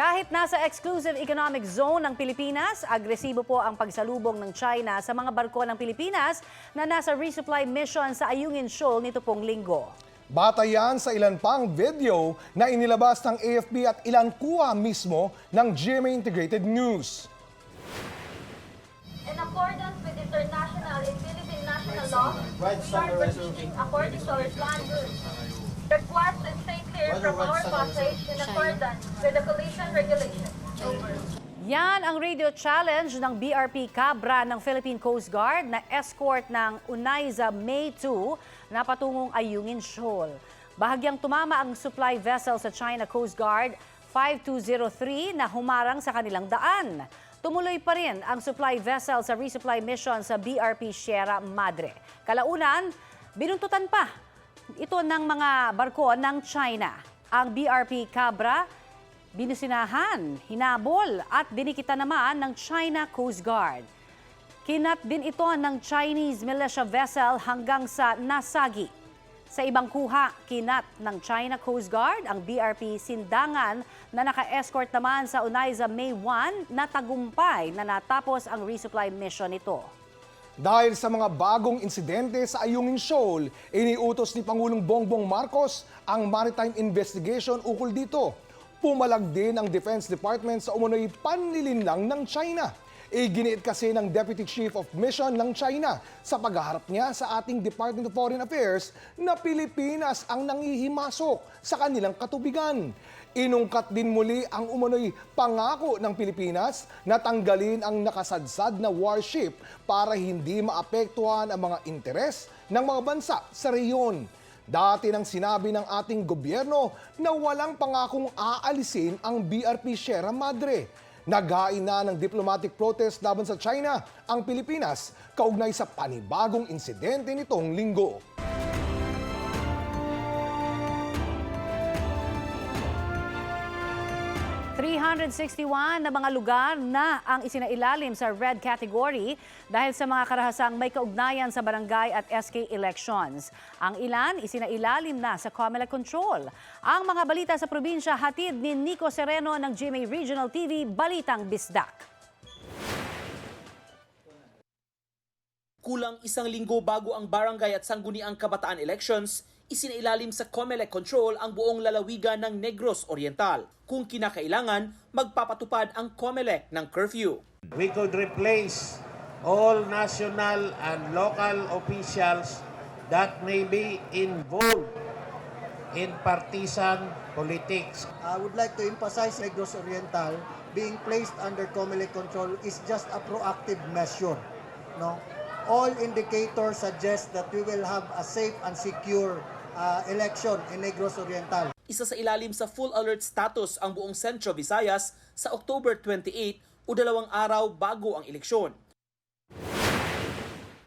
Kahit nasa exclusive economic zone ng Pilipinas, agresibo po ang pagsalubong ng China sa mga barko ng Pilipinas na nasa resupply mission sa Ayungin Shoal nito pong linggo. Bata yan sa ilan pang video na inilabas ng AFP at ilan kuha mismo ng GMA Integrated News. In accordance with international and Philippine national law, we are proceeding according to our plan. Request to stay clear from our passage in accordance with the collision regulation. Over. Yan ang radio challenge ng BRP Cabra ng Philippine Coast Guard na escort ng Unaiza May 2 na patungong Ayungin Shoal. Bahagyang tumama ang supply vessel sa China Coast Guard 5203 na humarang sa kanilang daan. Tumuloy pa rin ang supply vessel sa resupply mission sa BRP Sierra Madre. Kalaunan, binuntutan pa ito ng mga barko ng China. Ang BRP Cabra Binusinahan, hinabol at dinikita naman ng China Coast Guard. Kinat din ito ng Chinese militia vessel hanggang sa Nasagi. Sa ibang kuha, kinat ng China Coast Guard ang BRP Sindangan na naka-escort naman sa Unaiza May 1 na tagumpay na natapos ang resupply mission nito. Dahil sa mga bagong insidente sa Ayungin Shoal, iniutos ni Pangulong Bongbong Marcos ang maritime investigation ukol dito. Pumalag din ang Defense Department sa umunoy panlilinlang ng China. Iginiit kasi ng Deputy Chief of Mission ng China sa paghaharap niya sa ating Department of Foreign Affairs na Pilipinas ang nangihimasok sa kanilang katubigan. Inungkat din muli ang umunoy pangako ng Pilipinas na tanggalin ang nakasadsad na warship para hindi maapektuhan ang mga interes ng mga bansa sa rehiyon. Dati nang sinabi ng ating gobyerno na walang pangakong aalisin ang BRP Sierra Madre. Naghain na ng diplomatic protest laban sa China ang Pilipinas kaugnay sa panibagong insidente nitong linggo. ...361 na mga lugar na ang isinailalim sa red category dahil sa mga karahasang may kaugnayan sa barangay at SK elections. Ang ilan isinailalim na sa COMELEC control. Ang mga balita sa probinsya hatid ni Nico Sereno ng GMA Regional TV Balitang Bisdak. Kulang isang linggo bago ang barangay at sangguniang kabataan elections, isinailalim sa COMELEC control ang buong lalawigan ng Negros Oriental. Kung kinakailangan, magpapatupad ang COMELEC ng curfew. we could replace all national and local officials that may be involved in partisan politics. I would like to emphasize Negros Oriental being placed under COMELEC control is just a proactive measure. No? All indicators suggest that we will have a safe and secure uh, election in Negros Oriental. Isa sa ilalim sa full alert status ang buong Centro Visayas sa October 28 o dalawang araw bago ang eleksyon.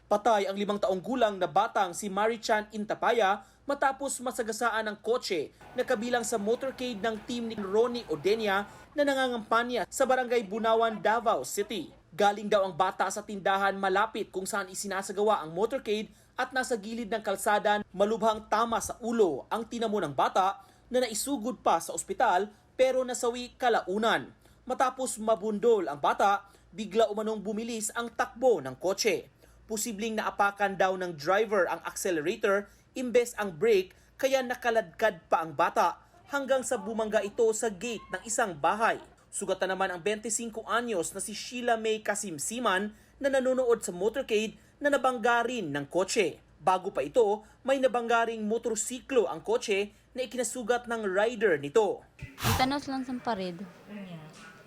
Patay ang limang taong gulang na batang si Marichan Intapaya matapos masagasaan ng kotse na kabilang sa motorcade ng team ni Ronnie Odenia na nangangampanya sa barangay Bunawan, Davao City. Galing daw ang bata sa tindahan malapit kung saan isinasagawa ang motorcade at nasa gilid ng kalsada malubhang tama sa ulo ang tinamo ng bata na naisugod pa sa ospital pero nasawi kalaunan. Matapos mabundol ang bata, bigla umanong bumilis ang takbo ng kotse. Posibleng naapakan daw ng driver ang accelerator imbes ang brake kaya nakaladkad pa ang bata hanggang sa bumangga ito sa gate ng isang bahay. Sugatan naman ang 25 anyos na si Sheila May Kasimsiman na nanonood sa motorcade na nabangga rin ng kotse. Bago pa ito, may nabanggaring motorsiklo ang kotse na ikinasugat ng rider nito. Itanos lang sa pared.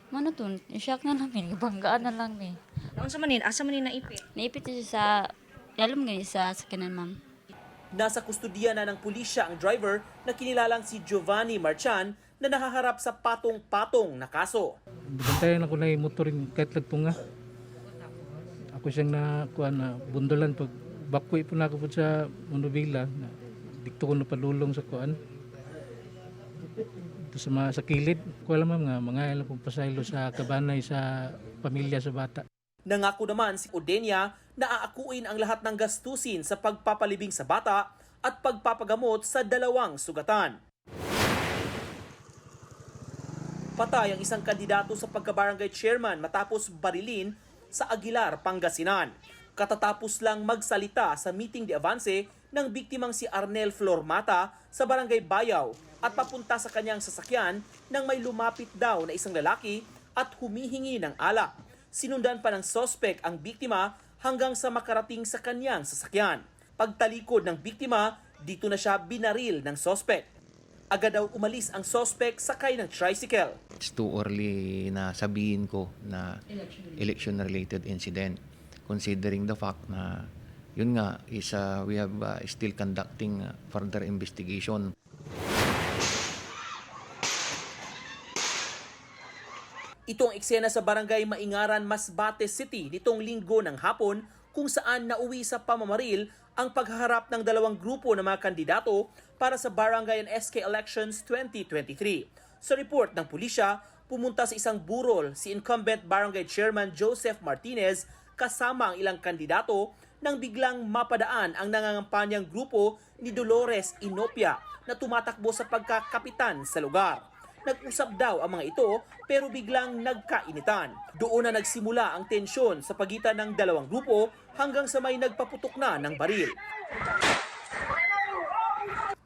Mano to, isyak na namin, banggaan na lang ni. Noon sa manin, asa manin naipit? Naipit siya sa, alam nga sa sakinan ma'am. Nasa kustudiya na ng pulisya ang driver na kinilalang si Giovanni Marchan na nakaharap sa patong-patong na kaso. Bantayan ako na yung motorin kahit lagpunga. Ako siyang na, kuha na bundolan pag bakoy po na ako po sa monobila. Dikto ko na palulong sa kuan. Ito sa, mga, sa kilid. Ko alam nga, mga ilang pong pasaylo sa kabanay sa pamilya sa bata. Nangako naman si Odenia na aakuin ang lahat ng gastusin sa pagpapalibing sa bata at pagpapagamot sa dalawang sugatan. Patay ang isang kandidato sa pagkabarangay chairman matapos barilin sa Aguilar, Pangasinan. Katatapos lang magsalita sa meeting de avance ng biktimang si Arnel Flormata sa barangay Bayaw at papunta sa kanyang sasakyan nang may lumapit daw na isang lalaki at humihingi ng alak. Sinundan pa ng sospek ang biktima hanggang sa makarating sa kanyang sasakyan. Pagtalikod ng biktima, dito na siya binaril ng sospek. Agad daw umalis ang sospek sakay ng tricycle. It's too early na sabihin ko na election-related incident considering the fact na yun nga is uh, we have uh, still conducting uh, further investigation. Ito ang eksena sa barangay Maingaran, Masbate City nitong linggo ng hapon kung saan nauwi sa pamamaril ang paghaharap ng dalawang grupo ng mga kandidato para sa Barangay and SK Elections 2023. Sa report ng pulisya, pumunta sa isang burol si incumbent Barangay Chairman Joseph Martinez kasama ang ilang kandidato nang biglang mapadaan ang nangangampanyang grupo ni Dolores Inopia na tumatakbo sa pagkakapitan sa lugar. Nag-usap daw ang mga ito pero biglang nagkainitan. Doon na nagsimula ang tensyon sa pagitan ng dalawang grupo hanggang sa may nagpaputok na ng baril.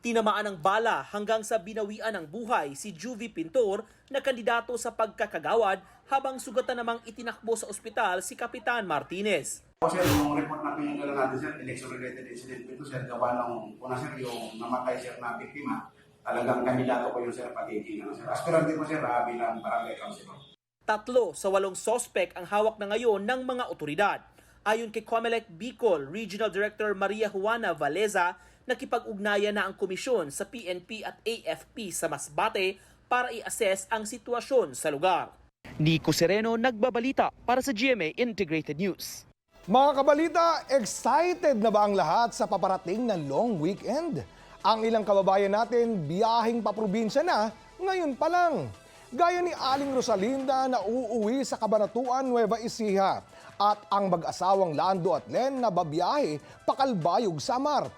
Tinamaan ng bala hanggang sa binawian ng buhay si Juvie Pintor na kandidato sa pagkakagawad habang sugatan namang itinakbo sa ospital si Kapitan Martinez. Sir, yung report na pinagdala natin, sir, election-related incident ito, sir, gawa ng, una, sir, yung namatay, sir, na biktima, talagang kandidato ko yung, sir, pagiging, ano, sir. Aspirant din ko, sir, ah, bilang barangay councilor. Tatlo sa walong sospek ang hawak na ngayon ng mga otoridad. Ayon kay Comelec Bicol Regional Director Maria Juana Valeza, nakipag-ugnayan na ang komisyon sa PNP at AFP sa Masbate para i-assess ang sitwasyon sa lugar. Nico Sereno nagbabalita para sa GMA Integrated News. Mga kabalita, excited na ba ang lahat sa paparating na long weekend? Ang ilang kababayan natin biyahing paprobinsya na ngayon pa lang. Gaya ni Aling Rosalinda na uuwi sa Kabanatuan, Nueva Ecija at ang mag-asawang Lando at Len na babiyahe pakalbayog Samar.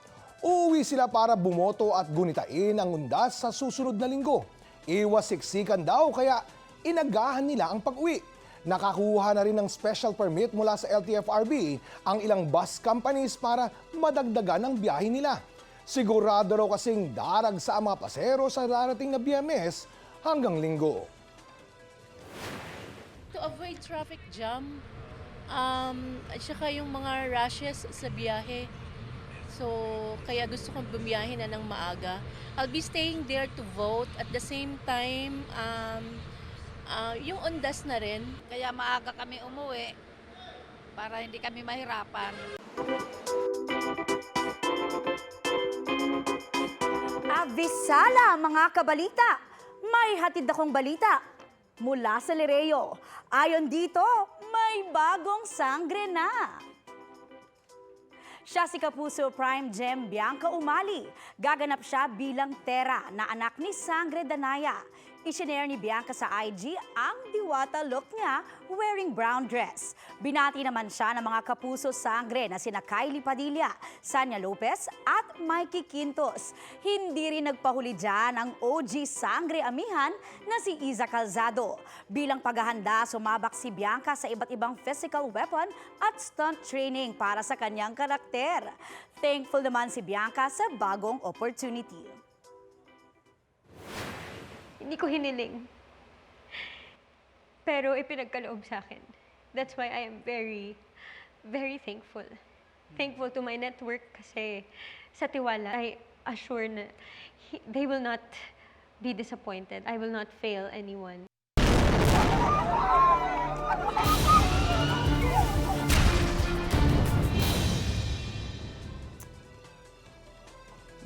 Uuwi sila para bumoto at gunitain ang undas sa susunod na linggo. Iwas siksikan daw kaya inagahan nila ang pag-uwi. Nakakuha na rin ng special permit mula sa LTFRB ang ilang bus companies para madagdagan ang biyahe nila. Sigurado raw kasing darag sa mga pasero sa darating na BMS hanggang linggo. To avoid traffic jam, um, at saka yung mga rushes sa biyahe. So, kaya gusto kong bumiyahe na ng maaga. I'll be staying there to vote. At the same time, um, ah, yung undas na rin. Kaya maaga kami umuwi para hindi kami mahirapan. Avisala mga kabalita! May hatid akong balita mula sa Lereo. Ayon dito, may bagong sangre na. Siya si Kapuso Prime Gem Bianca Umali. Gaganap siya bilang Tera na anak ni Sangre Danaya. Isinare ni Bianca sa IG ang diwata look niya wearing brown dress. Binati naman siya ng mga kapuso sangre na sina Kylie Padilla, Sanya Lopez at Mikey Quintos. Hindi rin nagpahuli dyan ang OG sangre amihan na si Iza Calzado. Bilang paghahanda, sumabak si Bianca sa iba't ibang physical weapon at stunt training para sa kanyang karakter. Thankful naman si Bianca sa bagong opportunity. Hindi ko hiniling. Pero ipinagkaloob sa akin. That's why I am very, very thankful. Thankful to my network kasi sa tiwala, I assure na he- they will not be disappointed. I will not fail anyone.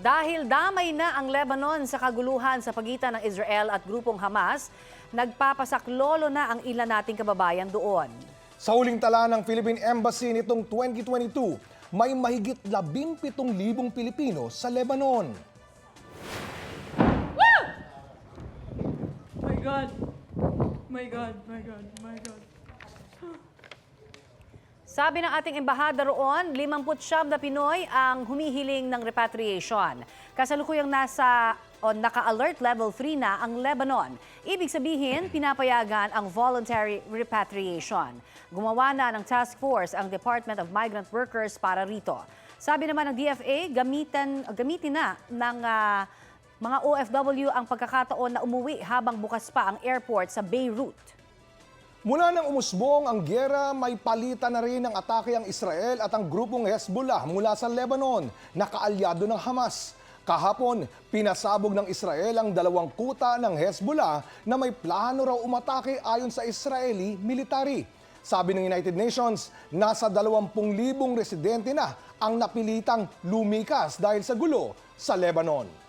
Dahil damay na ang Lebanon sa kaguluhan sa pagitan ng Israel at grupong Hamas, nagpapasaklolo na ang ilan nating kababayan doon. Sa huling tala ng Philippine Embassy nitong 2022, may mahigit 17,000 Pilipino sa Lebanon. My God! My God, my God, my God. Sabi ng ating embahada roon, 59 na Pinoy ang humihiling ng repatriation. Kasalukuyang nasa o naka-alert level 3 na ang Lebanon. Ibig sabihin, pinapayagan ang voluntary repatriation. Gumawa na ng task force ang Department of Migrant Workers para rito. Sabi naman ng DFA, gamitan, gamitin na ng ah, mga OFW ang pagkakataon na umuwi habang bukas pa ang airport sa Beirut. Mula nang umusbong ang gyera, may palitan na rin ng atake ang Israel at ang grupong Hezbollah mula sa Lebanon na kaalyado ng Hamas. Kahapon, pinasabog ng Israel ang dalawang kuta ng Hezbollah na may plano raw umatake ayon sa Israeli military. Sabi ng United Nations, nasa 20,000 residente na ang napilitang lumikas dahil sa gulo sa Lebanon.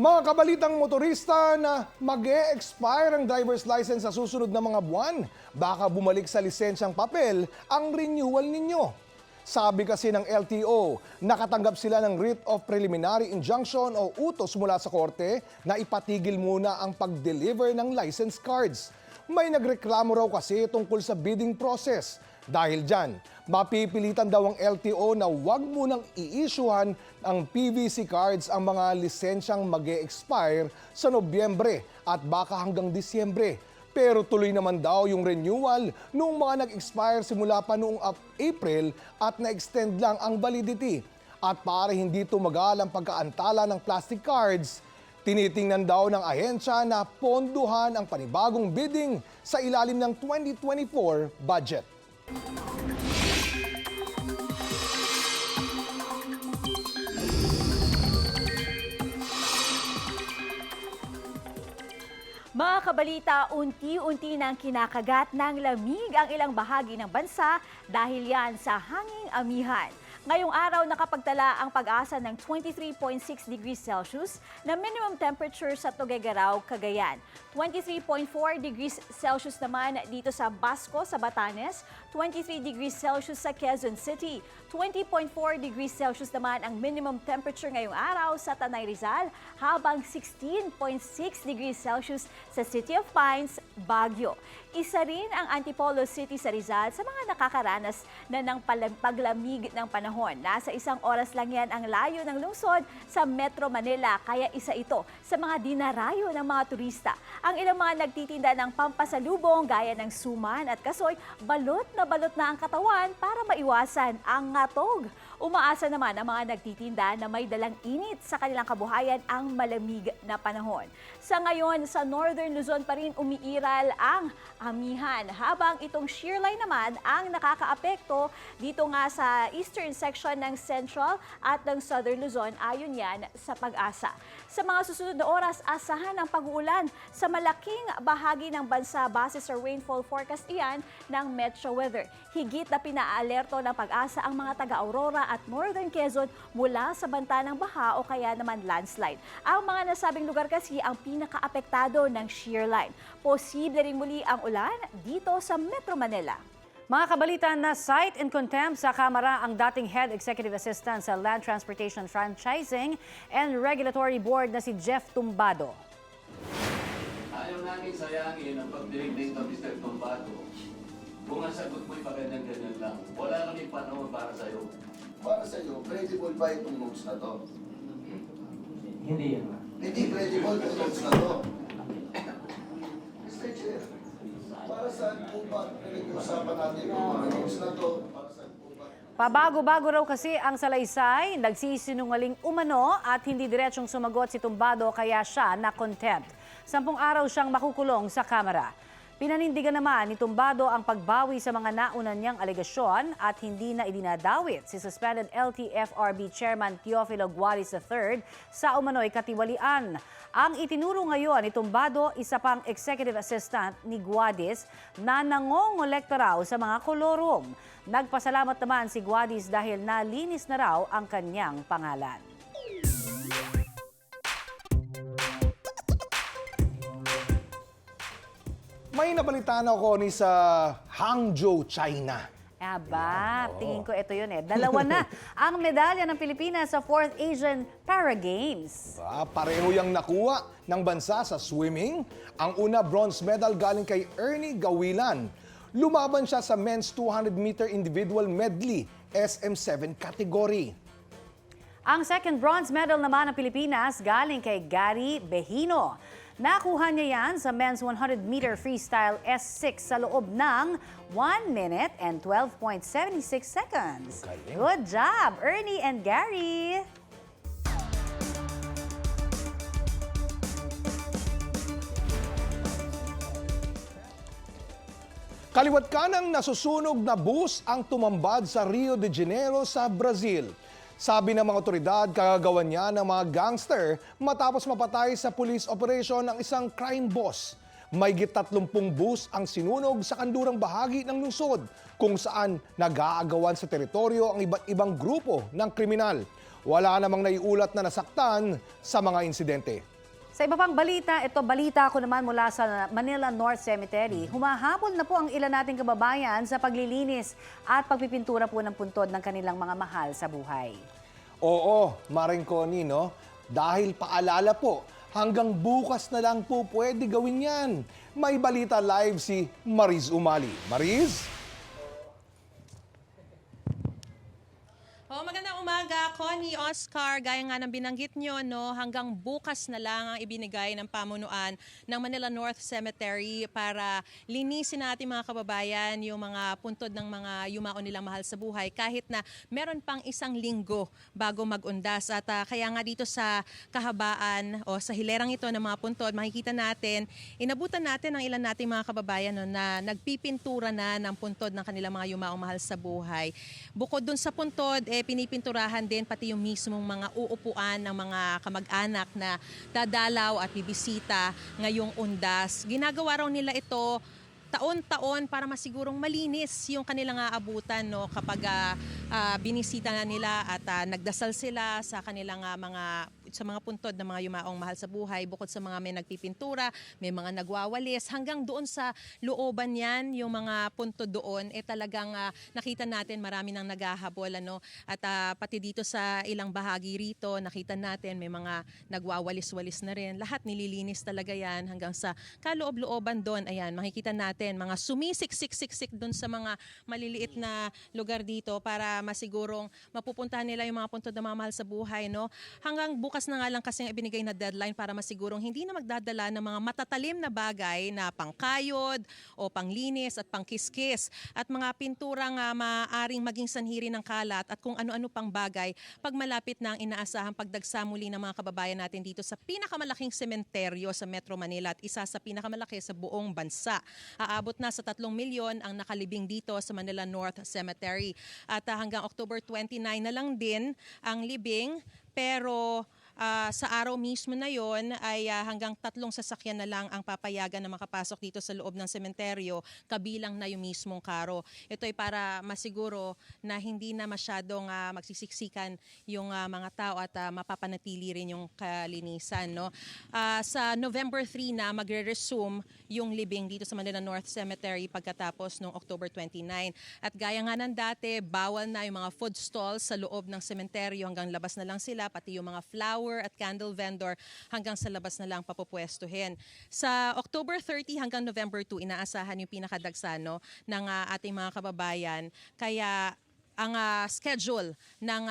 Mga kabalitang motorista na mag expire ang driver's license sa susunod na mga buwan, baka bumalik sa lisensyang papel ang renewal ninyo. Sabi kasi ng LTO, nakatanggap sila ng writ of preliminary injunction o utos mula sa korte na ipatigil muna ang pag-deliver ng license cards. May nagreklamo raw kasi tungkol sa bidding process. Dahil dyan, mapipilitan daw ang LTO na huwag munang i-issuehan ng PVC cards ang mga lisensyang mag expire sa Nobyembre at baka hanggang Disyembre. Pero tuloy naman daw yung renewal nung mga nag-expire simula pa noong Ap- April at na-extend lang ang validity. At para hindi tumagal ang pagkaantala ng plastic cards, tinitingnan daw ng ahensya na ponduhan ang panibagong bidding sa ilalim ng 2024 budget. Mga kabalita, unti-unti nang kinakagat ng lamig ang ilang bahagi ng bansa dahil yan sa hanging amihan. Ngayong araw nakapagtala ang pag-asa ng 23.6 degrees Celsius na minimum temperature sa Tuguegarao, Cagayan. 23.4 degrees Celsius naman dito sa Basco, sa Batanes. 23 degrees Celsius sa Quezon City. 20.4 degrees Celsius naman ang minimum temperature ngayong araw sa Tanay Rizal, habang 16.6 degrees Celsius sa City of Pines, Baguio. Isa rin ang Antipolo City sa Rizal sa mga nakakaranas na ng paglamig ng panahon. Nasa isang oras lang yan ang layo ng lungsod sa Metro Manila, kaya isa ito sa mga dinarayo ng mga turista. Ang ilang mga nagtitinda ng pampasalubong gaya ng suman at kasoy, balot na balot na ang katawan para maiwasan ang ngatog. Umaasa naman ang mga nagtitinda na may dalang init sa kanilang kabuhayan ang malamig na panahon. Sa ngayon, sa Northern Luzon pa rin umiiral ang amihan, habang itong shear line naman ang nakakaapekto dito nga sa eastern section ng Central at ng Southern Luzon ayon yan sa pag-asa. Sa mga susunod na oras, asahan ang pag-uulan sa malaking bahagi ng bansa base sa rainfall forecast iyan ng Metro Weather. Higit na pinaalerto ng pag-asa ang mga taga-Aurora at Northern Quezon mula sa banta ng baha o kaya naman landslide. Ang mga nasabing lugar kasi ang pinakaapektado ng shear line. Posible rin muli ang ulan dito sa Metro Manila. Mga kabalita na cite in contempt sa Kamara ang dating Head Executive Assistant sa Land Transportation Franchising and Regulatory Board na si Jeff Tumbado. Ayaw namin sayangin ang pagdinig ng Mr. Tombado. Kung ang sagot mo'y paganyan-ganyan lang, wala kami panahon para sa'yo. Para sa iyo, credible ba itong notes na to? Hindi yan. Hindi credible itong notes na to. Mr. Chair, para saan po ba pinag-uusapan natin yung mga notes na to? Para saan po ba? Pabago-bago raw kasi ang salaysay, nagsisinungaling umano at hindi diretsyong sumagot si Tumbado kaya siya na contempt. Sampung araw siyang makukulong sa Kamara. Pinanindigan naman ni Tumbado ang pagbawi sa mga nauna niyang alegasyon at hindi na idinadawit si suspended LTFRB Chairman Teofilo Guaris III sa umano'y katiwalian. Ang itinuro ngayon ni Tumbado, isa pang executive assistant ni Guadis na nangongolekta raw sa mga kolorum. Nagpasalamat naman si Guadis dahil nalinis na raw ang kanyang pangalan. May nabalitaan ako ni sa Hangzhou, China. Aba, tingin ko ito yun eh. Dalawa na ang medalya ng Pilipinas sa 4th Asian Para Games. Ah, pareho yung nakuha ng bansa sa swimming. Ang una bronze medal galing kay Ernie Gawilan. Lumaban siya sa men's 200-meter individual medley SM7 category. Ang second bronze medal naman ng Pilipinas galing kay Gary Behino. Nakuha niya yan sa men's 100-meter freestyle S6 sa loob ng 1 minute and 12.76 seconds. Galing. Good job, Ernie and Gary! Kaliwat kanang nasusunog na bus ang tumambad sa Rio de Janeiro sa Brazil. Sabi ng mga otoridad, kagagawan niya ng mga gangster matapos mapatay sa police operation ng isang crime boss. May 30 bus ang sinunog sa kandurang bahagi ng lungsod kung saan nag-aagawan sa teritoryo ang iba't ibang grupo ng kriminal. Wala namang naiulat na nasaktan sa mga insidente. Sa iba pang balita, ito balita ko naman mula sa Manila North Cemetery. Humahabol na po ang ilan nating kababayan sa paglilinis at pagpipintura po ng puntod ng kanilang mga mahal sa buhay. Oo, Maring Connie, no? Dahil paalala po, hanggang bukas na lang po pwede gawin yan. May balita live si Mariz Umali. Mariz? Oh, magandang umaga, Connie, Oscar. Gaya nga ng binanggit nyo, no, hanggang bukas na lang ang ibinigay ng pamunuan ng Manila North Cemetery para linisin natin mga kababayan yung mga puntod ng mga yumao nilang mahal sa buhay kahit na meron pang isang linggo bago magundas. At ah, kaya nga dito sa kahabaan o sa hilerang ito ng mga puntod, makikita natin, inabutan natin ang ilan nating mga kababayan no, na nagpipintura na ng puntod ng kanilang mga yumaong mahal sa buhay. Bukod dun sa puntod, eh, pinipinturahan din pati yung mismong mga uupuan ng mga kamag-anak na dadalaw at bibisita ngayong undas. Ginagawa raw nila ito taon-taon para masigurong malinis yung kanilang aabutan no kapag ah, binisita na nila at ah, nagdasal sila sa kanilang ah, mga sa mga puntod ng mga yumaong mahal sa buhay bukod sa mga may nagpipintura, may mga nagwawalis hanggang doon sa looban yan yung mga puntod doon eh talagang ah, nakita natin marami nang naghahabol ano? At ah, pati dito sa ilang bahagi rito nakita natin may mga nagwawalis-walis na rin. Lahat nililinis talaga yan hanggang sa kaloob-looban doon. Ayan makikita natin mga sumisik-sik-sik-sik doon sa mga maliliit na lugar dito para masigurong mapupuntahan nila yung mga puntod ng mga mahal sa buhay no? Hanggang bukas na nga lang kasi ang ibinigay na deadline para masigurong hindi na magdadala ng mga matatalim na bagay na pangkayod o panglinis at pangkiskis at mga pinturang uh, maaaring maging sanhiri ng kalat at kung ano-ano pang bagay pag malapit na ang inaasahang pagdagsa muli ng mga kababayan natin dito sa pinakamalaking sementeryo sa Metro Manila at isa sa pinakamalaki sa buong bansa. Aabot na sa 3 milyon ang nakalibing dito sa Manila North Cemetery. At uh, hanggang October 29 na lang din ang libing pero ah, sa araw mismo na yon ay ah, hanggang tatlong sasakyan na lang ang papayagan na makapasok dito sa loob ng sementeryo kabilang na yung mismong karo. Ito ay para masiguro na hindi na masyadong ah, magsisiksikan yung ah, mga tao at ah, mapapanatili rin yung kalinisan. No? Ah, sa November 3 na magre-resume yung libing dito sa Manila North Cemetery pagkatapos noong October 29. At gaya nga ng dati, bawal na yung mga food stalls sa loob ng sementeryo hanggang labas na lang sila, pati yung mga flower at candle vendor hanggang sa labas na lang papupwestuhin. Sa October 30 hanggang November 2, inaasahan yung pinakadagsa no, ng ah, ating mga kababayan. Kaya ang ah, schedule ng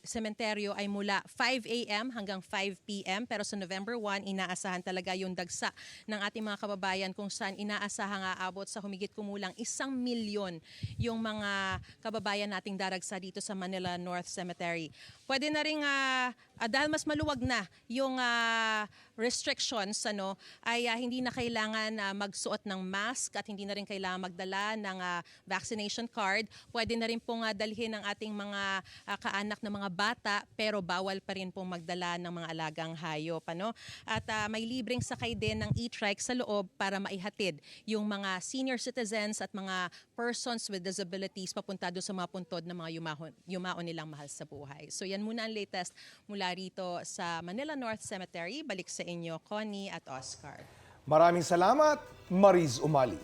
sementeryo ay mula 5 a.m. hanggang 5 p.m. Pero sa November 1, inaasahan talaga yung dagsa ng ating mga kababayan kung saan inaasahang aabot sa humigit kumulang isang milyon yung mga kababayan nating daragsa dito sa Manila North Cemetery. Pwede na rin, ah, ah, dahil mas maluwag na yung ah, restrictions, ano, ay ah, hindi na kailangan ah, magsuot ng mask at hindi na rin kailangan magdala ng ah, vaccination card. Pwede na rin pong ah, dalhin ang ating mga ah, kaanak na mga bata pero bawal pa rin pong magdala ng mga alagang hayop. Ano? At ah, may libreng sakay din ng e-trike sa loob para maihatid yung mga senior citizens at mga persons with disabilities papunta doon sa mga puntod ng mga yumahon, yumao nilang mahal sa buhay. So yan muna ang latest mula rito sa Manila North Cemetery. Balik sa inyo, Connie at Oscar. Maraming salamat, Mariz Umali.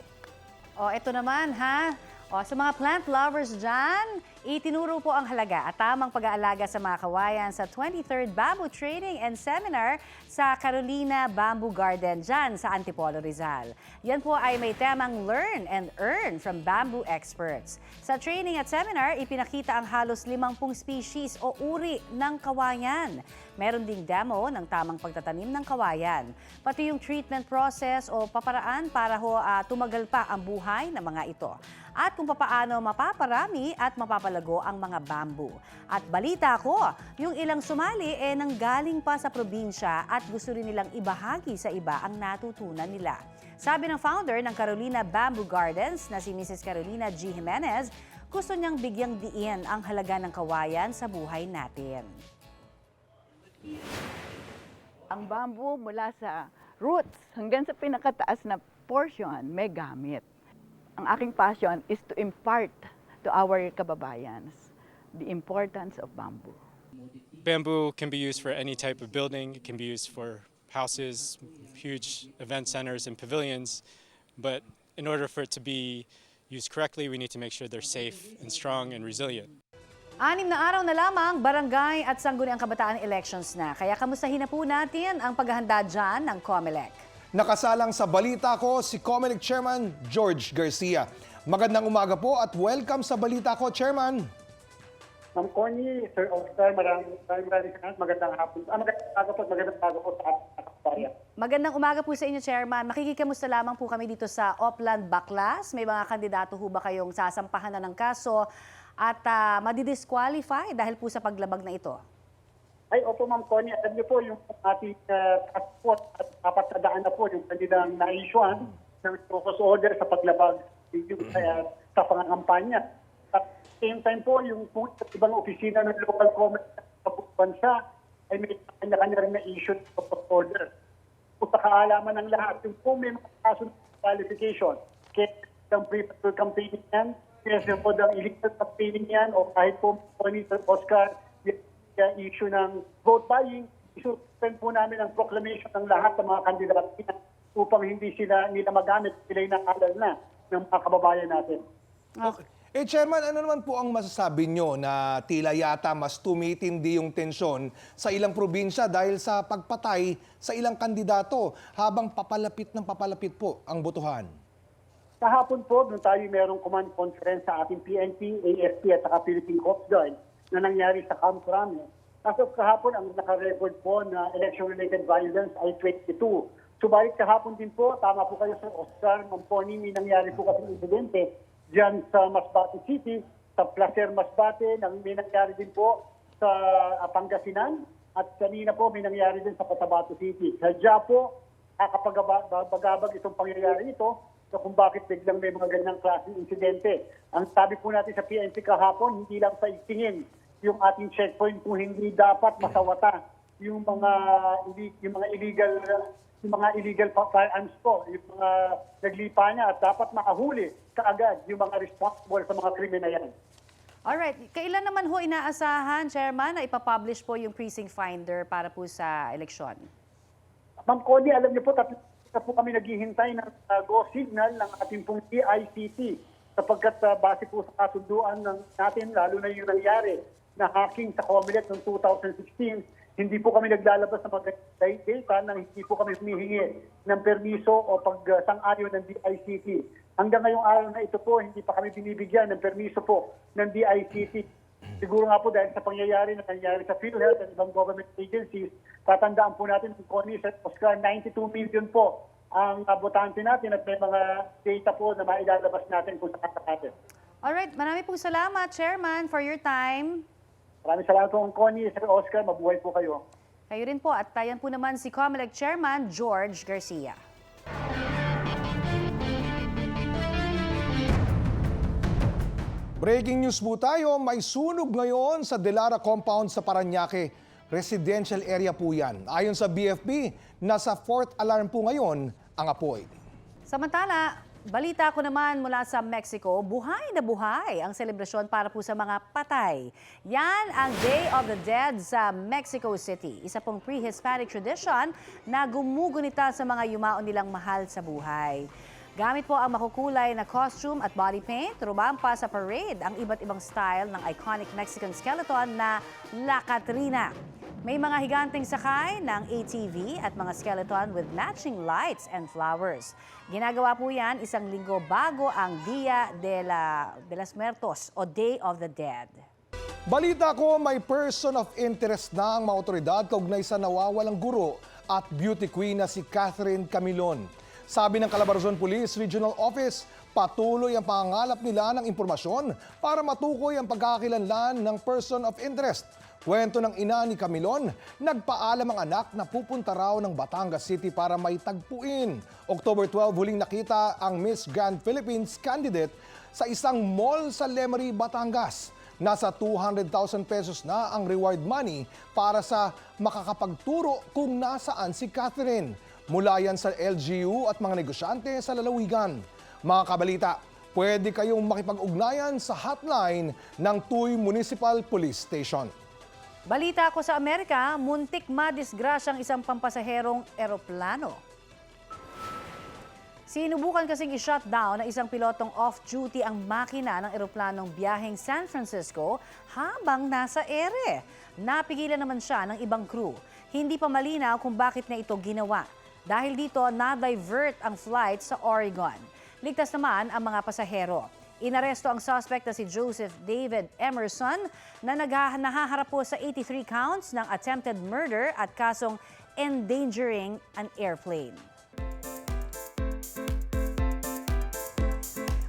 O, ito naman ha. O, sa mga plant lovers dyan, itinuro po ang halaga at tamang pag-aalaga sa mga kawayan sa 23rd Bamboo Training and Seminar sa Carolina Bamboo Garden dyan sa Antipolo Rizal. Yan po ay may temang Learn and Earn from Bamboo Experts. Sa training at seminar, ipinakita ang halos 50 species o uri ng kawayan. Meron ding demo ng tamang pagtatanim ng kawayan. Pati yung treatment process o paparaan para ho ah, tumagal pa ang buhay ng mga ito. At kung papaano mapaparami at mapapalago ang mga bamboo. At balita ko, yung ilang sumali eh nanggaling pa sa probinsya at gusto rin nilang ibahagi sa iba ang natutunan nila. Sabi ng founder ng Carolina Bamboo Gardens na si Mrs. Carolina G. Jimenez, gusto niyang bigyang diin ang halaga ng kawayan sa buhay natin. Ang bamboo mula sa roots hanggang sa pinakataas na portion may gamit. Ang aking passion is to impart to our kababayans the importance of bamboo. Bamboo can be used for any type of building. It can be used for houses, huge event centers, and pavilions. But in order for it to be used correctly, we need to make sure they're safe and strong and resilient. Anim na araw na lamang, barangay at sangguniang kabataan elections na. Kaya kamustahin na po natin ang paghahanda dyan ng COMELEC. Nakasalang sa balita ko si Comelec Chairman George Garcia. Magandang umaga po at welcome sa balita ko, Chairman. Ma'am Connie, Sir Oscar, maraming maraming maraming salamat. Magandang hapon. Ah, magandang umaga po, at magandang umaga po sa kababayan. Magandang umaga po sa inyo, Chairman. Makikikamusta lamang po kami dito sa Opland Baclas. May mga kandidato ho ba kayong sasampahan na ng kaso at uh, madidisqualify dahil po sa paglabag na ito? Ay, opo Ma'am Connie, alam niyo po yung ating uh, passport at apat na daan na po yung kanilang na-issuean ng focus order sa paglabag yung, uh, sa pangangampanya. At same time po, yung po, sa ibang opisina ng local government sa bansa ay may kanya-kanya rin na-issue ng focus order. Kung sa kaalaman ng lahat, yung po may mga kaso ng qualification, kaya ng pre-patrol campaigning yan, kaya po ng illegal campaigning yan, o kahit po Connie, Sir Oscar, yung issue ng vote buying, isuspend po namin ang proclamation ng lahat ng mga kandidato upang hindi sila nila magamit, sila yung nakalal na ng mga kababayan natin. Okay. Eh, Chairman, ano naman po ang masasabi nyo na tila yata mas tumitindi yung tensyon sa ilang probinsya dahil sa pagpatay sa ilang kandidato habang papalapit ng papalapit po ang botohan? Kahapon po, nung tayo merong command conference sa ating PNP, AFP at saka Philippine Coast Guard na nangyari sa Camp Rame. As kahapon, ang nakarecord po na election-related violence ay 22. Subalit kahapon din po, tama po kayo sa Oscar, Mamponi, may nangyari po kasi insidente dyan sa Masbate City, sa Placer Masbate, nang may nangyari din po sa ah, Pangasinan, at kanina po may nangyari din sa Cotabato City. Sadya po, nakapagabag itong pangyayari ito, so kung bakit biglang may mga ganyang klaseng insidente. Ang sabi po natin sa PNP kahapon, hindi lang sa itingin yung ating checkpoint kung hindi dapat masawata yung mga yung mga illegal yung mga illegal firearms po, yung mga naglipa niya at dapat makahuli kaagad yung mga responsible sa mga krimen na yan. Alright, kailan naman ho inaasahan, Chairman, na ipapublish po yung precinct finder para po sa eleksyon? Ma'am Connie, alam niyo po, tatlo po kami naghihintay ng uh, go signal ng ating pong DICT sapagkat uh, base po sa kasunduan ng natin, lalo na yung nangyari na hacking sa COMELEC noong 2016, hindi po kami naglalabas ng mga data nang hindi po kami humihingi ng permiso o pag-sang-ayon ng DICT. Hanggang ngayong araw na ito po, hindi pa kami binibigyan ng permiso po ng DICT. Siguro nga po dahil sa pangyayari na nangyari sa PhilHealth at ibang government agencies, tatandaan po natin kung Connie at Oscar, 92 million po ang botante natin at may mga data po na mailalabas natin kung sakasakate. Alright, marami pong salamat, Chairman, for your time. Maraming salamat po, Connie, Sir Oscar. Mabuhay po kayo. Kayo rin po at tayan po naman si COMELEC Chairman George Garcia. Breaking news po tayo, may sunog ngayon sa Delara Compound sa Paranaque. Residential area po yan. Ayon sa BFP, nasa fourth alarm po ngayon ang apoy. Samantala, balita ko naman mula sa Mexico, buhay na buhay ang selebrasyon para po sa mga patay. Yan ang Day of the Dead sa Mexico City. Isa pong pre-Hispanic tradition na gumugunita sa mga yumaon nilang mahal sa buhay. Gamit po ang makukulay na costume at body paint, rumampa sa parade ang iba't ibang style ng iconic Mexican skeleton na La Catrina. May mga higanteng sakay ng ATV at mga skeleton with matching lights and flowers. Ginagawa po yan isang linggo bago ang Dia de, la, de las Muertos o Day of the Dead. Balita ko, may person of interest na ang mga otoridad kaugnay sa nawawalang guro at beauty queen na si Catherine Camilon. Sabi ng Calabarzon Police Regional Office, patuloy ang pangangalap nila ng impormasyon para matukoy ang pagkakakilanlan ng person of interest. Kwento ng ina ni Camilon, nagpaalam ang anak na pupunta raw ng Batangas City para may tagpuin. October 12 huling nakita ang Miss Grand Philippines candidate sa isang mall sa Lemery, Batangas. Nasa 200,000 pesos na ang reward money para sa makakapagturo kung nasaan si Catherine. Mula yan sa LGU at mga negosyante sa lalawigan. Mga kabalita, pwede kayong makipag-ugnayan sa hotline ng Tuy Municipal Police Station. Balita ko sa Amerika, muntik madisgrasyang isang pampasaherong eroplano. Sinubukan kasing i-shutdown ng isang pilotong off-duty ang makina ng eroplanong biyaheng San Francisco habang nasa ere. Napigilan naman siya ng ibang crew. Hindi pa malinaw kung bakit na ito ginawa. Dahil dito, na-divert ang flight sa Oregon. Ligtas naman ang mga pasahero. Inaresto ang suspect na si Joseph David Emerson na nahaharap po sa 83 counts ng attempted murder at kasong endangering an airplane.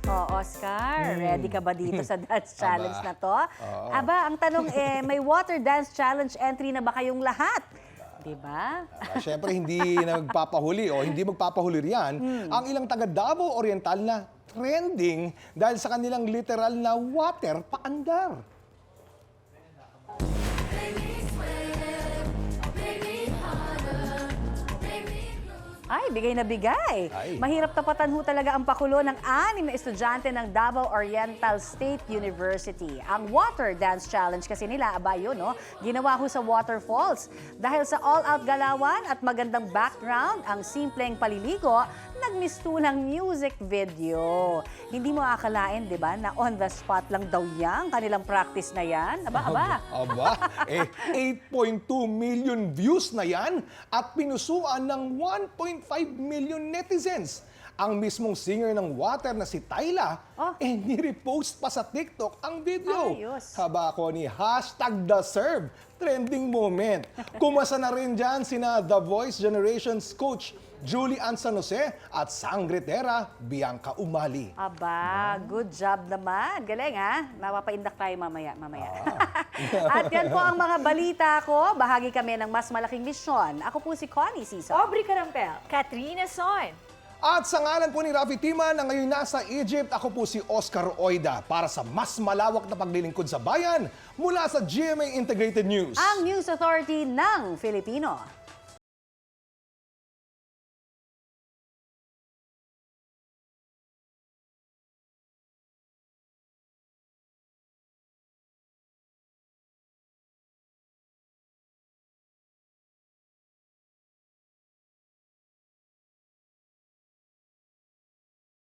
Oh, Oscar, Hmm. ready ka ba dito sa dance challenge Aba. na to? Oo. Aba, ang tanong eh, may water dance challenge entry na ba kayong lahat? Diba? Ah, Siyempre, hindi nagpapahuli o hindi magpapahuli riyan ang ilang taga Davao Oriental na trending dahil sa kanilang literal na water paandar. Ay, bigay na bigay. Ay. Mahirap tapatan ho talaga ang pakulo ng anim na estudyante ng Davao Oriental State University. Ang Water Dance Challenge kasi nila, aba yun, no? ginawa ho sa waterfalls. Dahil sa all-out galawan at magandang background, ang simpleng paliligo, nagmistulang music video. Hindi mo akalain, di ba, na on the spot lang daw yan, kanilang practice na yan. Aba, aba. Aba, eh, 8.2 million views na yan at pinusuan ng 1.5 million netizens. Ang mismong singer ng Water na si Tyla, eh nirepost pa sa TikTok ang video. Ayos. Haba ko ni hashtag The Serve, trending moment. Kumasa na rin dyan sina The Voice Generations coach Julie Ann San Jose at Sangretera Bianca Umali. Aba, good job naman. Galing ha. Mapapaindak tayo mamaya. mamaya. At yan po ang mga balita ko. Bahagi kami ng mas malaking misyon. Ako po si Connie Sison. Aubrey Carampel, Katrina Son. At sa ngalan po ni Rafi Tima na ngayon nasa Egypt, ako po si Oscar Oida para sa mas malawak na paglilingkod sa bayan mula sa GMA Integrated News. Ang News Authority ng Filipino.